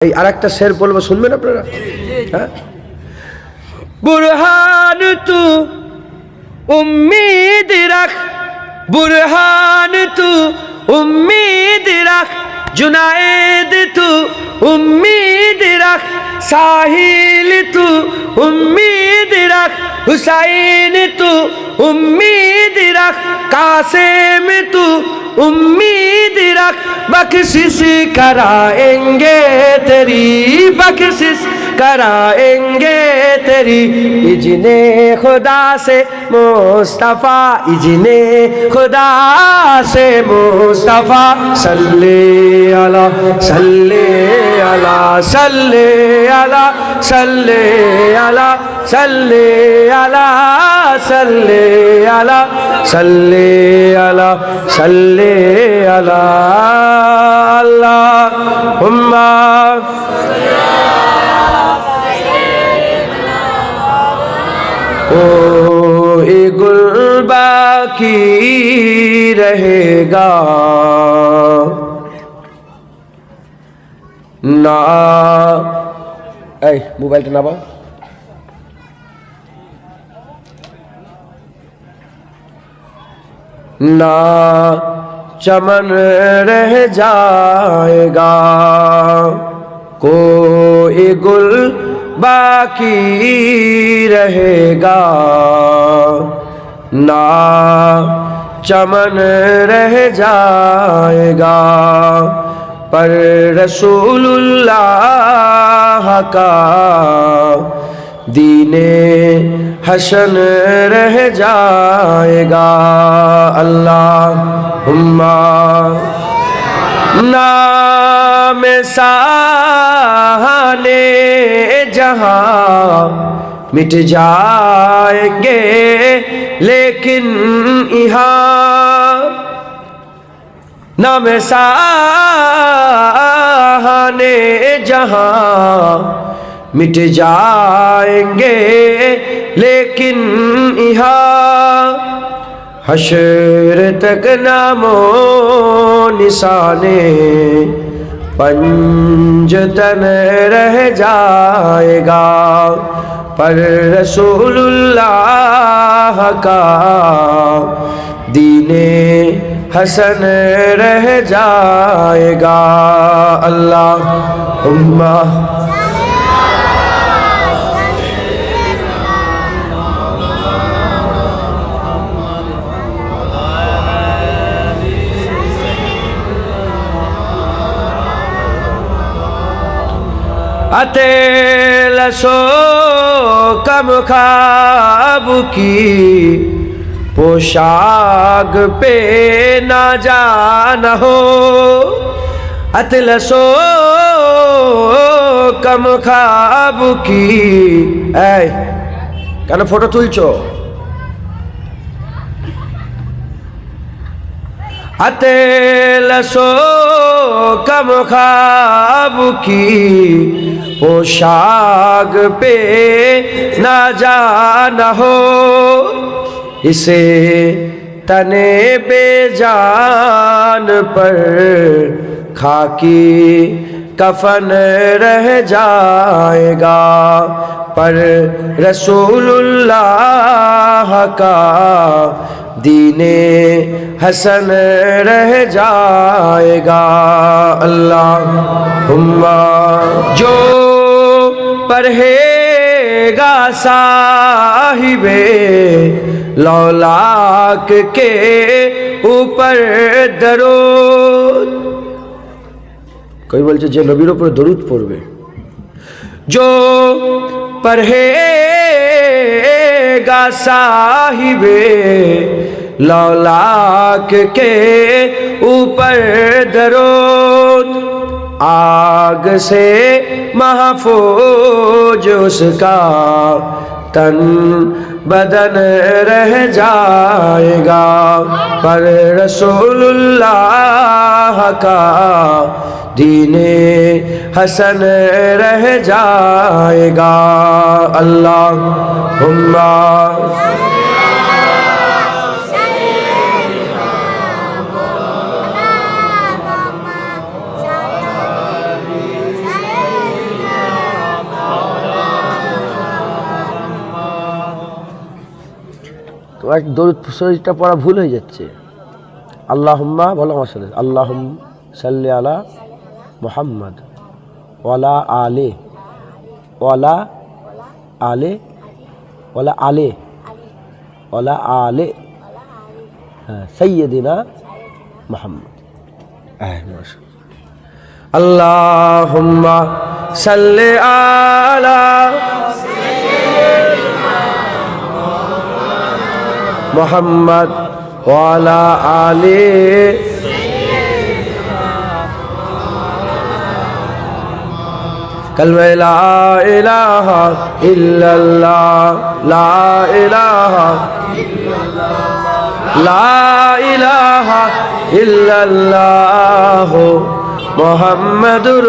এই আর একটা শের বলব, শুনবেন আপনারা? হ্যাঁ? বুরহান তু উম্মিদ রাখ, বুরহান তু উম্মিদ রাখ, জুনায়েদ তু উম্মিদ রাখ। সাহিল তু উম্মিদ রাখ হুসাইন তু উম্মিদ রাখ কাসেম তু उम्मीद रख बख्शिश कराएंगे तेरी बख्शिश کرائیں گے تیری اجن خدا سے مصطفیٰ اجن خدا سے مصطفیٰ صلی اللہ صلی اللہ صلی اللہ صلی اللہ صلی اللہ صلی اللہ صلی اللہ صلی اللہ اللہ کوئی گل باقی رہے گا۔ نہ اے موبائل ٹنا پاؤ نہ چمن رہ جائے گا۔ کوئی گل बाकी रहेगा ना चमन रह जाएगा पर रसूलुल्लाह का दीने हसन रह जाएगा अल्लाह नाम साहने जहां मिट जाएंगे लेकिन यहाँ नाम साहने जहां मिट जाएंगे लेकिन यहाँ हशर तक नामो निशाने पंजतन रह जाएगा पर रसूलुल्लाह का दीने हसन रह जाएगा अल्लाह আতেলাসো কামখাবুকি পোশাক পে না জান হো। আতলসো কম খাবুকি কি? কেন ফটো তুলছো? আতলসো কম খাবুকি پوشاگ پہ نہ جانا ہو، اسے تنے بے جان پر خاکی کفن رہ جائے گا۔ پر رسول اللہ کا دین حسن رہ جائے जाएगा अल्लाह जो परहेगा साहिबे लौलाक के ऊपर दरोद কই বলছে যে নবীর উপরে দরুদ পড়বে जो परहेगा साहिबे لولاک کے اوپر درود۔ آگ سے محفوظ اس کا تن بدن رہ جائے گا۔ پر رسول اللہ کا دین حسن رہ جائے گا۔ اللہ তোমার এক দরুদ শরীরটা পড়া ভুল হয়ে যাচ্ছে। আল্লাহম্মা বলো আমার সাথে। আল্লাহম সাল্লি আলা মোহাম্মদ। ওলা আলে। ওলা আলে। ওলা আলে। ওলা আলে। হ্যাঁ সৈয়দিনা মোহাম্মদ। হ্যাঁ, আল্লাহম্মা সাল্লে আলা মোহাম্মদ ওয়ালা আলী। কলমে লা ইলাহা ইল্লাল্লাহ লা ইলাহা লা ইলাহা ইল্লাল্লাহ মুহাম্মাদুর